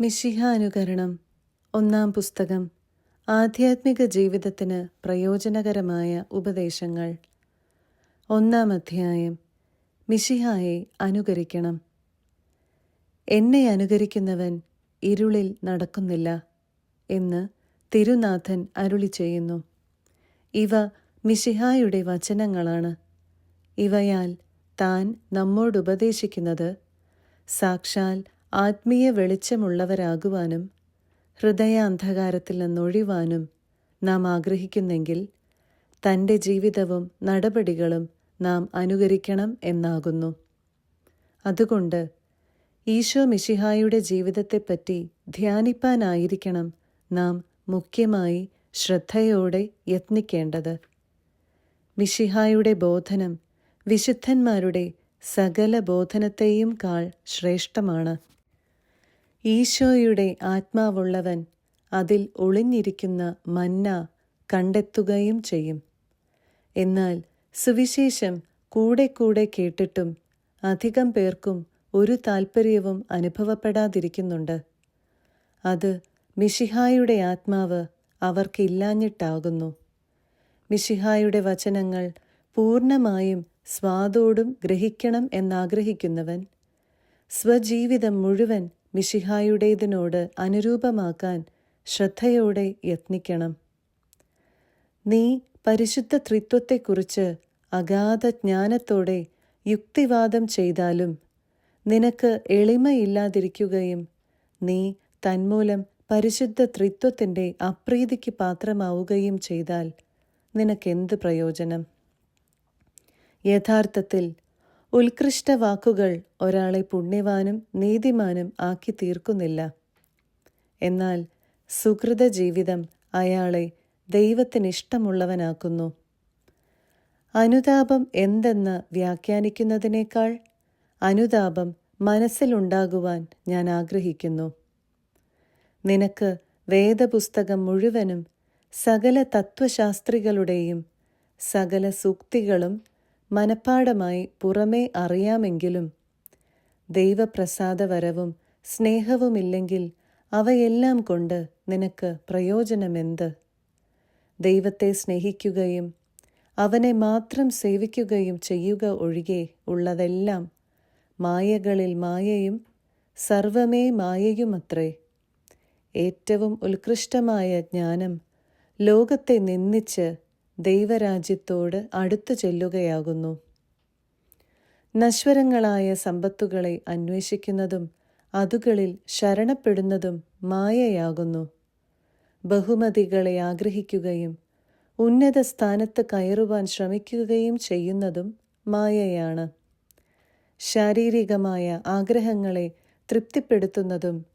മിശിഹാനുകരണം ഒന്നാം പുസ്തകം ആധ്യാത്മിക ജീവിതത്തിന് പ്രയോജനകരമായ ഉപദേശങ്ങൾ. ഒന്നാം അധ്യായം മിശിഹായെ അനുകരിക്കണം. എന്നെ അനുകരിക്കുന്നവൻ ഇരുളിൽ നടക്കുന്നില്ല എന്ന് തിരുനാഥൻ അരുളി ചെയ്യുന്നു. ഇവ മിശിഹായുടെ വചനങ്ങളാണ്. ഇവയാൽ താൻ നമ്മോടുപദേശിക്കുന്നത് സാക്ഷാൽ ആത്മീയ വെളിച്ചമുള്ളവരാകുവാനും ഹൃദയ അന്ധകാരത്തിൽ നിന്നൊഴിവാനും നാം ആഗ്രഹിക്കുന്നെങ്കിൽ തന്റെ ജീവിതവും നടപടികളും നാം അനുകരിക്കണം എന്നാകുന്നു. അതുകൊണ്ട് ഈശോ മിഷിഹായുടെ ജീവിതത്തെപ്പറ്റി ധ്യാനിപ്പാനായിരിക്കണം നാം മുഖ്യമായി ശ്രദ്ധയോടെ യത്നിക്കേണ്ടത്. മിഷിഹായുടെ ബോധനം വിശുദ്ധന്മാരുടെ സകല ബോധനത്തെയും കാൾ ശ്രേഷ്ഠമാണ്. ഈശോയുടെ ആത്മാവുള്ളവൻ അതിൽ ഒളിഞ്ഞിരിക്കുന്ന മന്ന കണ്ടെത്തുകയും ചെയ്യും. എന്നാൽ സുവിശേഷം കൂടെ കൂടെ കേട്ടിട്ടും അധികം പേർക്കും ഒരു താൽപ്പര്യവും അനുഭവപ്പെടാതിരിക്കുന്നുണ്ട്. അത് മിഷിഹായുടെ ആത്മാവ് അവർക്കില്ലാഞ്ഞിട്ടാകുന്നു മിഷിഹായുടെ വചനങ്ങൾ പൂർണമായും സ്വാദോടും ഗ്രഹിക്കണം എന്നാഗ്രഹിക്കുന്നവൻ സ്വജീവിതം മുഴുവൻ മിഷിഹായുടേതിനോട് അനുരൂപമാക്കാൻ ശ്രദ്ധയോടെ യത്നിക്കണം. നീ പരിശുദ്ധ ത്രിത്വത്തെക്കുറിച്ച് അഗാധ ജ്ഞാനത്തോടെ യുക്തിവാദം ചെയ്താലും നിനക്ക് എളിമയില്ലാതിരിക്കുകയും നീ തന്മൂലം പരിശുദ്ധ ത്രിത്വത്തിന്റെ അപ്രീതിക്ക് പാത്രമാവുകയും ചെയ്താൽ നിനക്കെന്ത് പ്രയോജനം? യഥാർത്ഥത്തിൽ ഉത്കൃഷ്ട വാക്കുകൾ ഒരാളെ പുണ്യവാനും നീതിമാനും ആക്കി തീർക്കുന്നില്ല. എന്നാൽ സുഹൃത ജീവിതം അയാളെ ദൈവത്തിനിഷ്ടമുള്ളവനാക്കുന്നു. അനുതാപം എന്തെന്ന് വ്യാഖ്യാനിക്കുന്നതിനേക്കാൾ അനുതാപം മനസ്സിലുണ്ടാകുവാൻ ഞാൻ ആഗ്രഹിക്കുന്നു. നിനക്ക് വേദപുസ്തകം മുഴുവനും സകല തത്വശാസ്ത്രികളുടെയും സകല സൂക്തികളും മനപ്പാടമായി പുറമേ അറിയാമെങ്കിലും ദൈവപ്രസാദവരവും സ്നേഹവുമില്ലെങ്കിൽ അവയെല്ലാം കൊണ്ട് നിനക്ക് പ്രയോജനമെന്ത്? ദൈവത്തെ സ്നേഹിക്കുകയും അവനെ മാത്രം സേവിക്കുകയും ചെയ്യുക ഒഴികെ ഉള്ളതെല്ലാം മായകളിൽ മായയും സർവമേ മായയുമത്രേ. ഏറ്റവും ഉത്കൃഷ്ടമായ ജ്ഞാനം ലോകത്തെ നിന്ദിച്ച് ദൈവരാജ്യത്തോട് അടുത്തു ചെല്ലുകയാകുന്നു. നശ്വരങ്ങളായ സമ്പത്തുകളെ അന്വേഷിക്കുന്നതും അതുകളിൽ ശരണപ്പെടുന്നതും മായയാകുന്നു. ബഹുമതികളെ ആഗ്രഹിക്കുകയും ഉന്നത സ്ഥാനത്ത് കയറുവാൻ ശ്രമിക്കുകയും ചെയ്യുന്നതും മായയാണ്. ശാരീരികമായ ആഗ്രഹങ്ങളെ തൃപ്തിപ്പെടുത്തുന്നതും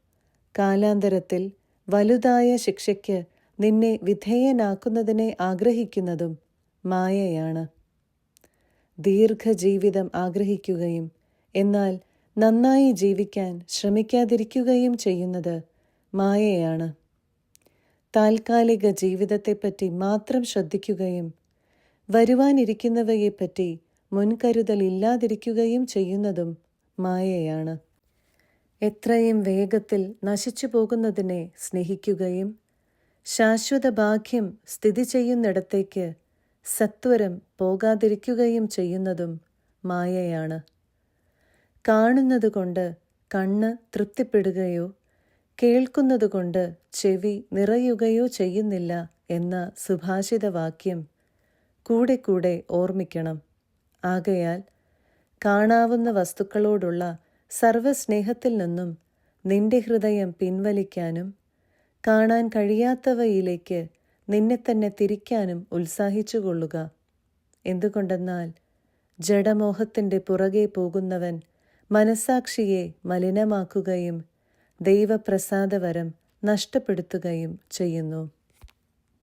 കാലാന്തരത്തിൽ വലുതായ ശിക്ഷയ്ക്ക് നിന്നെ വിധേയനാക്കുന്നതിനെ ആഗ്രഹിക്കുന്നതും മായയാണ്. ദീർഘജീവിതം ആഗ്രഹിക്കുകയും എന്നാൽ നന്നായി ജീവിക്കാൻ ശ്രമിക്കാതിരിക്കുകയും ചെയ്യുന്നത് മായയാണ്. താൽക്കാലിക ജീവിതത്തെപ്പറ്റി മാത്രം ശ്രദ്ധിക്കുകയും വരുവാനിരിക്കുന്നവയെപ്പറ്റി മുൻകരുതലില്ലാതിരിക്കുകയും ചെയ്യുന്നതും മായയാണ്. എത്രയും വേഗത്തിൽ നശിച്ചു പോകുന്നതിനെ സ്നേഹിക്കുകയും ശാശ്വത ഭാഗ്യം സ്ഥിതി ചെയ്യുന്നിടത്തേക്ക് സത്വരം പോകാതിരിക്കുകയും ചെയ്യുന്നതും മായയാണ്. കാണുന്നതുകൊണ്ട് കണ്ണ് തൃപ്തിപ്പെടുകയോ കേൾക്കുന്നതുകൊണ്ട് ചെവി നിറയുകയോ ചെയ്യുന്നില്ല എന്ന സുഭാഷിതവാക്യം കൂടെ കൂടെ ഓർമ്മിക്കണം. ആകയാൽ കാണാവുന്ന വസ്തുക്കളോടുള്ള സർവസ്നേഹത്തിൽ നിന്നും നിന്റെ ഹൃദയം പിൻവലിക്കാനും കാണാൻ കഴിയാത്തവയിലേക്ക് നിന്നെ തന്നെ തിരിക്കാനും ഉത്സാഹിച്ചു കൊള്ളുക എന്തുകൊണ്ടെന്നാൽ ജഡമോഹത്തിന്റെ പുറകെ പോകുന്നവൻ മനസാക്ഷിയെ മലിനമാക്കുകയും ദൈവപ്രസാദവരം നഷ്ടപ്പെടുത്തുകയും ചെയ്യുന്നു.